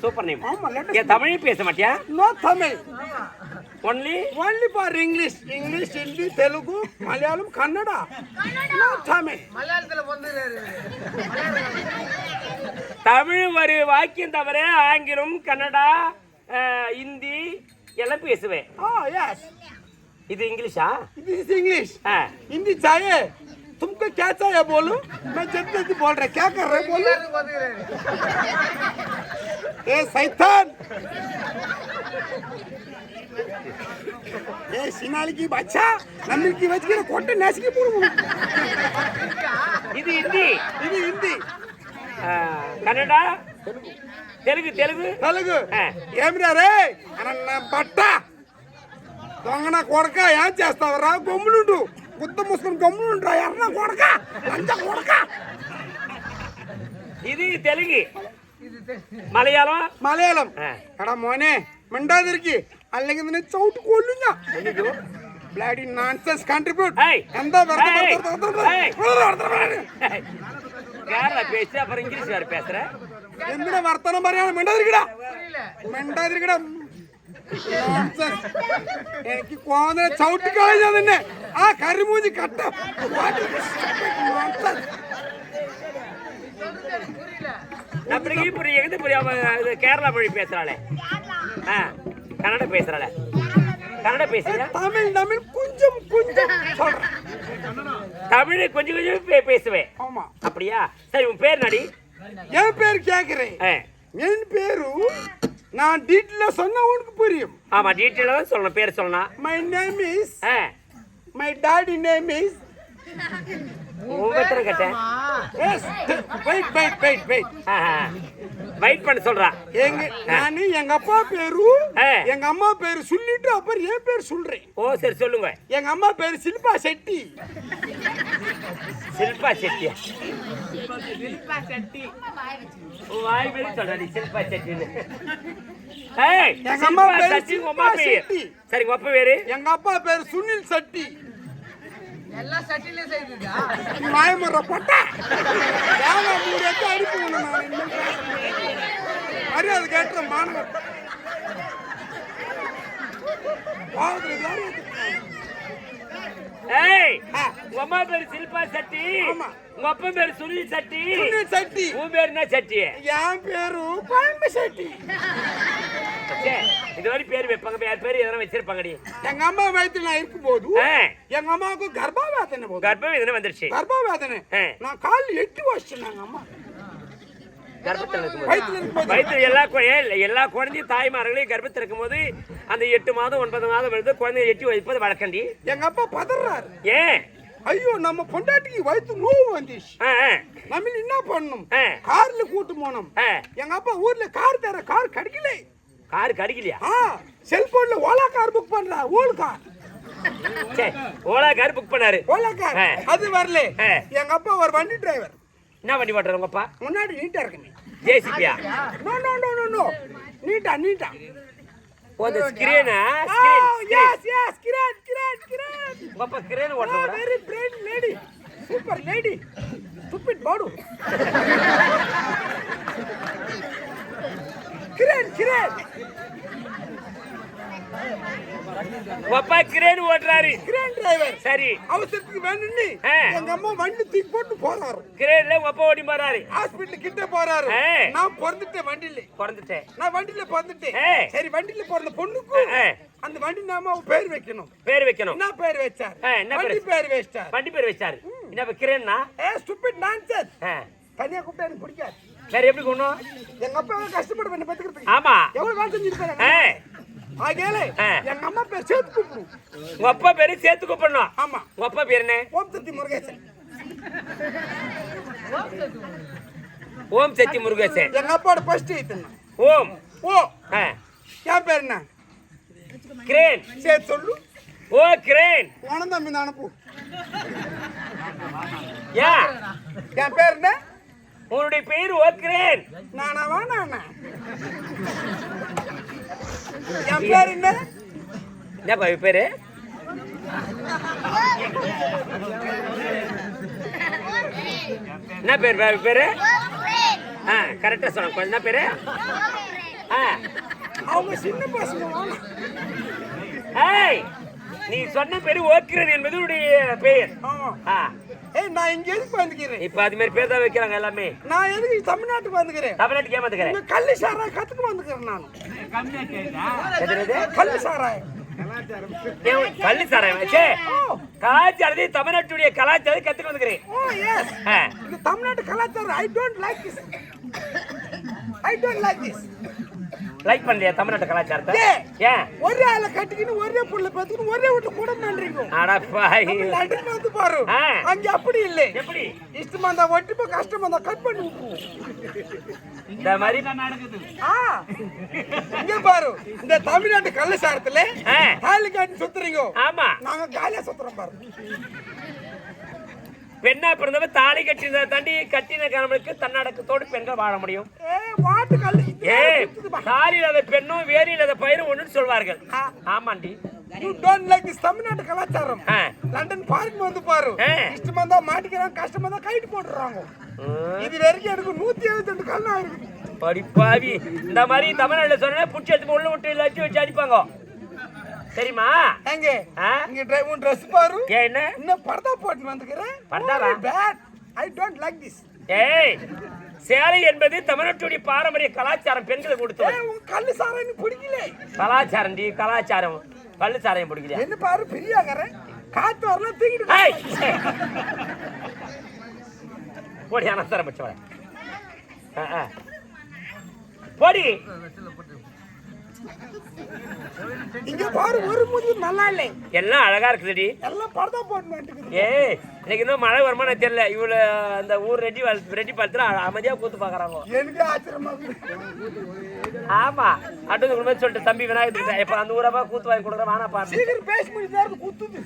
Super name Tamil பேச மாட்டியா? No Tamil. Only only for English English Hindi Telugu Malayalam Kannada no Tamil Tamil ஒரு வாக்கியம் தவிர ஆங்கிலம் கன்னடா ஹிந்தி எல்லாம் பேசுவேன். ஓ எஸ் இது இங்கிலீஷா? இது இங்கிலீஷ் ஹிந்தி சாயே तुमको क्या चाहिए बोलो? मैं जितने जल्दी बोल रहा क्या कर रहे बोलो? ए सैतान! ఏ సినాలికి బచ్చా నమ్మికి వచ్చిన కొట్టి నేసికి పూడు ఇది హిందీ. ఇది హిందీ. కన్నడ తెలుగు తెలుగు. తెలుగు. ఏమిరా రే అన్న బట్ట. దొంగన కొడక ఏం చేస్తావరా గొమ్ములుండు குத்து முஸ்லிம் கம்முன்றா யாருன்னா கொடுக்க லஞ்ச கொடுக்க இது தெலுங்கு மலையாளம் மலையாளം എടാ മോനെ മിണ്ടാതിരിക്ക് അല്ലെങ്കിൽ നിന്നെ ചവിട്ട് കൊല്ലും ഞാൻ ബ്ലാഡി നോൺസെൻസ് കൺട്രിബ്യൂട്ട് എന്താ കേരള പേശ അപ്പുറം ഇംഗ്ലീഷ് വേറെ പേസറ എന്തിനാ വർത്തമാനം പറയാണ് മിണ്ടാതിരിക്കടാ മിണ്ടാതിരിക്കടാ എനിക്ക് കോന്നനെ ചവിട്ടിക്കളഞ്ഞ നിന്നെ ఆ కర్రిమూది కట్ట அப்படிக்கு இப்படி எங்கே புரிய இது கேரளா மொழி பேசுகிறாளே ஆ கன்னட பேசுகிறாளே கன்னட பேசுகிறா தமிழ் தமிழ் கொஞ்சம் கொஞ்சம் தமிழ் கொஞ்சம் கொஞ்சம் பேசுவேன் ஆமாம் அப்படியா சரி உன் பேர் நடி என் பேர் கேட்குறேன் என் பேரும் நான் டீட்டெயிலாக சொன்னால் உனக்கு புரியும் ஆமாம் டீட்டெயிலாக தான் சொல்லணும் பேர் சொல்லணும் my name is my daddy name is உங்க எத்தனை கேட்டேன் yes wait wait wait wait wait பண்ண சொல்றா. எங்க நானு எங்க அப்பா பேரு. எங்க அம்மா பேரு சொல்லிட்டு அப்புறம் என் பேர் சொல்றேன். ஓ சரி சொல்லுங்க. எங்க அம்மா பேரு சில்பா செட்டி. சில்பா செட்டியா? உன் வாய் வெளியே சொல்றா நீ சில்பா செட்டின்னு. ஏய் எங்க அம்மா பேரு செட்டி, சில்பா பேர். செட்டி. சரி உங்க அப்பா பேரு? எங்க அப்பா பேரு சுனில் செட்டி. எல்லாம் சட்டிலே செய்துதா? மாயமர பட்டா. வேலை மூணு எடுத்து அடிப்பு மரியாதை கேட்டுற மாணவர். ஏய் உங்க அம்மா சில்பா சட்டி. உங்க அப்பா பேரு சட்டி. சட்டி. உன் சட்டி? என் பேரு கோயம்பு சட்டி. இது மாதிரி பேர் வைப்பாங்க வேற பேர்? எதனா வச்சிருப்பாங்கடி. எங்க அம்மா வயித்துல நான் இருக்கும்போது எங்க அம்மாவுக்கு கர்ப்பவேதனை போகுது கர்ப்பம் எதுனா வந்துருச்சு. கர்ப்பவேதனை. நான் கால் எட்டி வச்சிட்டாங்க அம்மா. கர்ப்பத்தில் இருக்கும்போது. வயித்துல இருக்கும்போது. வயிற்று எல்லா எல்லா குழந்தையும் தாய்மார்களையும் கர்ப்பத்தில் இருக்கும்போது அந்த எட்டு மாதம் ஒன்பது மாதம் வருது குழந்தைய எட்டி வைப்பது வழக்கண்டி எங்க அப்பா பதறாரு. ஏன் ஐயோ நம்ம பொண்டாட்டிக்கு வயிற்று நோவு வந்துச்சு. நம்ம என்ன பண்ணணும். கார்ல கூட்டு போனோம். எங்க அப்பா ஊர்ல கார் தர கார் கிடைக்கல. காரு கடிக்கலையா ஆ செல்போன்ல ஓலா கார் புக் பண்றா ஓல் கார் ஓலா கார் புக் பண்ணாரு. Ola car. அது வரல. எங்க அப்பா ஒரு வண்டி டிரைவர் என்ன வண்டி ஓட்டுறாரு உங்க அப்பா? முன்னாடி நீட்டா இருக்குமே. ஜேசிபியா no no no no no நீட்டா நீட்டா ஓ அந்த ஸ்கிரீனா screen yes yes great great great உங்க அப்பா crane ஓட்டுறாரு. Very brain lady super lady stupid பாடு கிரேட் உங்க அப்பா கிரேன் ஓட்டுறாரு. கிரேன் டிரைவர் சரி. அவசரத்துக்கு வேணும்னு. எங்க அம்மா வண்டி தூக்கி போட்டு போறாரு. கிரேன்ல அப்பா ஓடி போறாரு. ஹாஸ்பிட்டல் கிட்ட போறாரு. நான் பிறந்துட்டேன் வண்டியில. பிறந்துட்டேன். நான் வண்டியில பிறந்துட்டேன். சரி வண்டியில பிறந்த பொண்ணுக்கு. அந்த வண்டி நாம பேர் வைக்கணும். பேர் வைக்கணும். என்ன பேர் வச்சார்? என்ன? வண்டி பேர் வச்சார். வண்டி பேர் வச்சாரு. என்ன கிரேன்னா ஏ ஸ்டூபிட் நான்சென்ஸ் தனியா கூப்பிட்டா எனக்கு பிடிக்காது. வேற எப்படி கொண்டோம் எங்க அப்பா கஷ்டப்பட பண்ண பத்துக்கிறதுக்கு? ஆமா. எவ்வளவு வேலை செஞ்சிருப்பாரு? எங்க அம்மா பேர் சேர்த்து கூப்பிடும் உங்க அப்பா பேரு சேர்த்து கூப்பிடணும். ஆமா. உங்க அப்பா பேர் என்ன? ஓம் சக்தி முருகேசன். ஓம் சத்தி முருகேசன். எங்க அப்பாவோட ஃபர்ஸ்ட் இதுன்னா ஓம். ஓ. என் பேர் என்ன? கிரேன். சரி சொல்லு. Oh crane. உனக்கு தம்பி அனுப்பு. யா. என் பேர் என்ன? உன்னுடைய பேர் ஓ கிரேன். நானாவா நானா? என் பேர் என்ன என்னப்பா பேரு? என்ன பேர் பா இவ பேரு? ஆ கரெக்டா சொல்ல கொஞ்ச என்ன பேரு? ஆ. அவங்க சின்ன பசங்க. ஏய் நீ சொன்ன பேரு ஓக்கிரன் என்பது உன்னுடைய பெயர். ஆ. ஏய் நான் இங்க எதுக்கு வந்துக்கிறேன்? இப்ப அது மாதிரி பேர் தான் வைக்கிறாங்க எல்லாமே. நான் எதுக்கு தமிழ்நாட்டுக்கு வந்துக்கிறேன்? தமிழ்நாட்டுக்கு இந்த கள்ளி சாராய் கத்துக்க வந்துக்கிறேன் நான். கள்ளி சாராய் கள்ளி சாராயம் வச்சே கலாச்சாரத்தை தமிழ்நாட்டுடைய கலாச்சாரத்தை கத்துக்க வந்துக்கிறேன். தமிழ்நாட்டு கலாச்சாரம். I don't like this I don't like this like பண்ணலையா தமிழ்நாட்டு கலாச்சாரத்தை? ஏன்? ஒரே ஆளை கட்டிக்கின்னு ஒரே புள்ள பார்த்துக்கின்னு ஒரே வீட்டுல கூட பண்றீங்க அடப்பாய் லண்டன் வந்து பாரு. அங்க அப்படி இல்லை. எப்படி? இஷ்டமா இருந்தா ஒட்டிப்போ கஷ்டமா இருந்தா கட் பண்ணி இந்த மாதிரி நடக்குது. இங்க பாரு இந்த தமிழ்நாட்டு கள்ளசாரத்துல ஆ. தாலி காட்டி சுத்துறீங்க. ஆமா. நாங்க காலியா சுத்துறோம் பாரு. பெண்ணா பிறந்தவ தாலி கட்டின தாண்டி கட்டின கணவனுக்கு தன்னடக்கத்தோடு பெண்கள் வாழ முடியும். ஏ வாட்டு கல்லு ஏ தாலி இல்லாத பெண்ணும் வேரி இல்லாத பயிரும் ஒண்ணுன்னு சொல்வார்கள். ஆமாண்டி. யூ டோன்ட் லைக் திஸ் தமிழ்நாட்டு கலாச்சாரம். லண்டன் பார்க் வந்து பாரு. இஷ்டமா இருந்தா மாட்டிக்கிறாங்க கஷ்டமா இருந்தா கைட்டு போட்டுறாங்க இது வரைக்கும் எனக்கு நூத்தி எழுபத்தி ரெண்டு இருக்குது. படிப்பாவி. இந்த மாதிரி தமிழ்நாட்டுல சொன்னா புடிச்சு எடுத்து உள்ள விட்டு லட்சி வச்சு அடிப்பாங்க. சரிம்மா எங்க? இங்க ட்ரை உன் ட்ரெஸ் பாரு. என்ன? இன்னும் பர்தா போட்டு வந்துக்கிறேன். பர்தாவா? Bad I don't like this ஏய் சேலை என்பது தமிழ்நாட்டுடைய பாரம்பரிய கலாச்சாரம் பெண்களுக்கு கொடுத்தது. உன் கல்லு சாரம் பிடிக்கல கலாச்சாரம் டி கலாச்சாரம். கள்ளு சாரையும் பிடிக்கலையா? என்ன பாரு பெரியாக்கறேன் காத்து வரலாம் தூக்கிட்டு போடி அனந்தரம் பச்சவள போடி. இங்க பாரு ஒரு மூஞ்சி நல்லா இல்லை. எல்லாம் அழகா இருக்குதுடி. எல்லாம் பர்தா போட்டு ஏய் இன்னைக்கு இன்னும் மழை வருமானு தெரியல. இவ்வளோ அந்த ஊர் ரெட்டி வாழ் ரெட்டி பார்த்துட்டு அமைதியா கூத்து பாக்குறாங்க. எனக்கு ஆச்சரியமா ஆமா. அடுத்த குடும்பம் சொல்லிட்டு தம்பி விநாயகர் இப்ப அந்த ஊரப்பா கூத்து வாங்கி கொடுக்குற வானா பாரு. சீக்கிரம் பேசி முடிச்சாரு குத்துது.